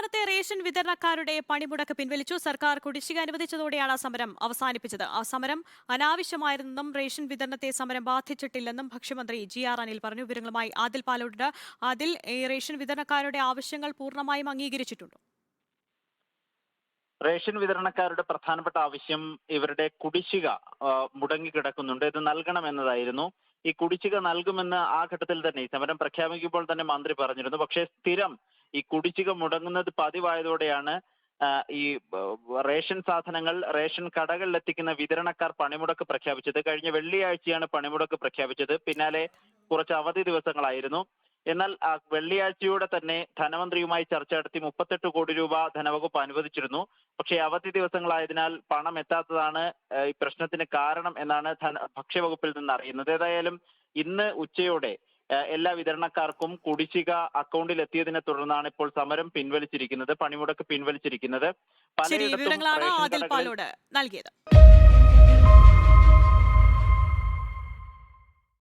സംസ്ഥാനത്തെ റേഷൻ വിതരണക്കാരുടെ പണിമുടക്ക് പിൻവലിച്ചു. സർക്കാർ കുടിശ്ശിക അനുവദിച്ചതോടെയാണ് സമരം അവസാനിപ്പിച്ചത്. ആ സമരം അനാവശ്യമായിരുന്നെന്നും റേഷൻ വിതരണത്തെ സമരം ബാധിച്ചിട്ടില്ലെന്നും ഭക്ഷ്യമന്ത്രി ജി ആർ അനിൽ പറഞ്ഞു. വിവരങ്ങളുമായി ആദിൽ പാലോട് ആദിൽ ഈ റേഷൻ വിതരണക്കാരുടെ ആവശ്യങ്ങൾ പൂർണമായും അംഗീകരിച്ചിട്ടുണ്ടോ? റേഷൻ വിതരണക്കാരുടെ പ്രധാനപ്പെട്ട ആവശ്യം ഇവരുടെ കുടിശ്ശിക മുടങ്ങിക്കിടക്കുന്നുണ്ട് ഇത് നൽകണമെന്നതായിരുന്നു ഈ കുടിശ്ശിക നൽകുമെന്ന് ആ ഘട്ടത്തിൽ തന്നെ ഈ സമരം പ്രഖ്യാപിക്കുമ്പോൾ തന്നെ മന്ത്രി പറഞ്ഞിരുന്നു. പക്ഷേ സ്ഥിരം ഈ കുടിശ്ശിക മുടങ്ങുന്നത് പതിവായതോടെയാണ് ഈ റേഷൻ സാധനങ്ങൾ റേഷൻ കടകളിൽ എത്തിക്കുന്ന വിതരണക്കാർ പണിമുടക്ക് പ്രഖ്യാപിച്ചത്. കഴിഞ്ഞ വെള്ളിയാഴ്ചയാണ് പണിമുടക്ക് പ്രഖ്യാപിച്ചത്. പിന്നാലെ കുറച്ച് അവധി ദിവസങ്ങളായിരുന്നു. എന്നാൽ വെള്ളിയാഴ്ചയോടെ തന്നെ ധനമന്ത്രിയുമായി ചർച്ച നടത്തി മുപ്പത്തെട്ട് കോടി രൂപ ധനവകുപ്പ് അനുവദിച്ചിരുന്നു. പക്ഷേ അവധി ദിവസങ്ങളായതിനാൽ പണം എത്താത്തതാണ് ഈ പ്രശ്നത്തിന് കാരണം എന്നാണ് ധന ഭക്ഷ്യവകുപ്പിൽ നിന്ന് അറിയുന്നത് ഏതായാലും ഇന്ന് ഉച്ചയോടെ എല്ലാ വിതരണക്കാർക്കും കുടിശ്ശിക അക്കൗണ്ടിൽ എത്തിയതിനെ തുടർന്നാണ് ഇപ്പോൾ സമരം പിൻവലിച്ചിരിക്കുന്നത് പണിമുടക്ക് പിൻവലിച്ചിരിക്കുന്നത്. പലയിടത്തും നൽകിയത്.